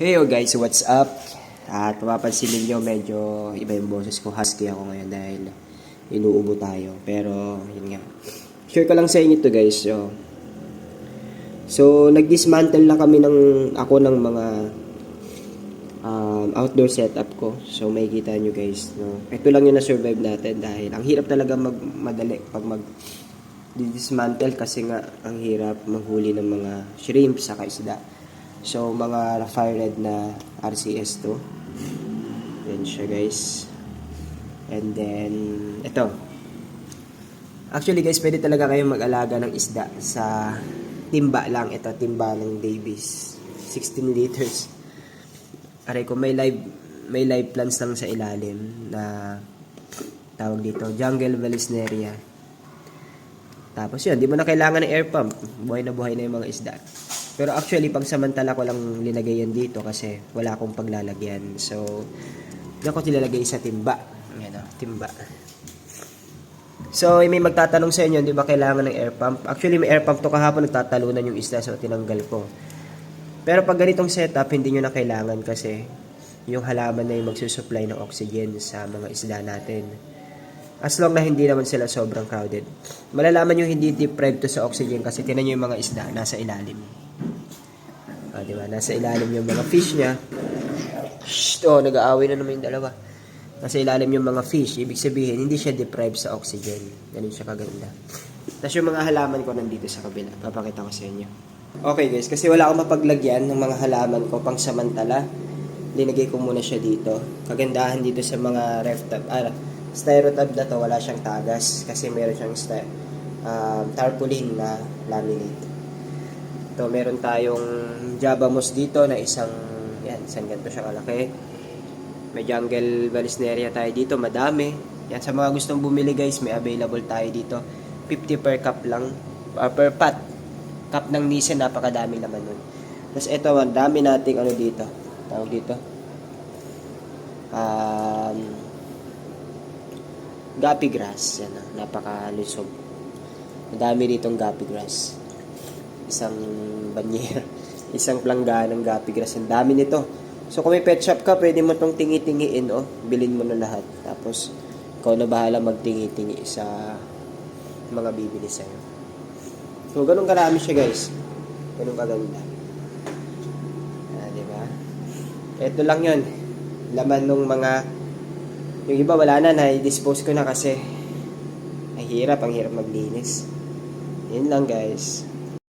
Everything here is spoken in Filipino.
Hey yo guys, what's up? At mapapansin ninyo medyo iba yung boses ko. Husky ako ngayon dahil inuubo tayo. Pero yun nga. Share ko lang sa inyo to guys. So, so nag-dismantle na kami ng ako ng mga um, outdoor setup ko. So makikita nyo guys. No? Ito lang yung na-survive natin dahil ang hirap talaga mag madali pag mag dismantle kasi nga ang hirap manghuli ng mga shrimp sa isda. So, mga fire red na RCS to. Yan siya, guys. And then, ito. Actually, guys, pwede talaga kayong mag-alaga ng isda sa timba lang. Ito, timba ng Davis. 16 liters. Aray ko, may live, may live plants lang sa ilalim na tawag dito, jungle vallisneria. Tapos yun, di mo na kailangan ng air pump. Buhay na buhay na yung mga isda. Pero actually, pag samantala ko lang linagay yan dito kasi wala akong paglalagyan. So, diyan ko tilalagay sa timba. Ayan o, timba. So, may magtatanong sa inyo, di ba kailangan ng air pump? Actually, may air pump to kahapon, nagtatalunan yung isda, so tinanggal ko. Pero pag ganitong setup, hindi nyo na kailangan kasi yung halaman na yung magsusupply ng oxygen sa mga isda natin. As long na hindi naman sila sobrang crowded. Malalaman nyo hindi deprived to sa oxygen kasi tinan nyo yung mga isda nasa ilalim. Ah, di ba? Nasa ilalim yung mga fish niya. Shh! Oh, nag-aaway na naman yung dalawa. Nasa ilalim yung mga fish. Ibig sabihin, hindi siya deprived sa oxygen. Ganun siya kaganda. Tapos yung mga halaman ko nandito sa kabila. Papakita ko sa inyo. Okay guys, kasi wala akong mapaglagyan ng mga halaman ko pang samantala. Linagay ko muna siya dito. Kagandahan dito sa mga ref tab. Ah, styrotab na to, wala siyang tagas. Kasi meron siyang um, tarpaulin na laminate. Ito, meron tayong Java Moss dito na isang, yan, isang ganito siya kalaki. May jungle vallisneria tayo dito, madami. Yan, sa mga gustong bumili guys, may available tayo dito. 50 per cup lang, uh, per pot. Cup ng Nissen, napakadami naman nun. Tapos ito, ang dami nating ano dito. Tawag dito. Um, gapi grass. Yan, ah, napakalusog. Madami ditong gapi grass isang banyer, isang plangga ng gapi grass. Ang dami nito. So kung may pet shop ka, pwede mo tong tingi-tingiin, oh. Bilin mo na lahat. Tapos, ikaw na bahala magtingi-tingi sa mga bibili sa'yo. So, ganun karami siya, guys. Ganun kaganda. Ah, di ba? Ito lang yon Laman nung mga yung iba wala na, na-dispose ko na kasi ay hirap, ang hirap maglinis. Yun lang guys.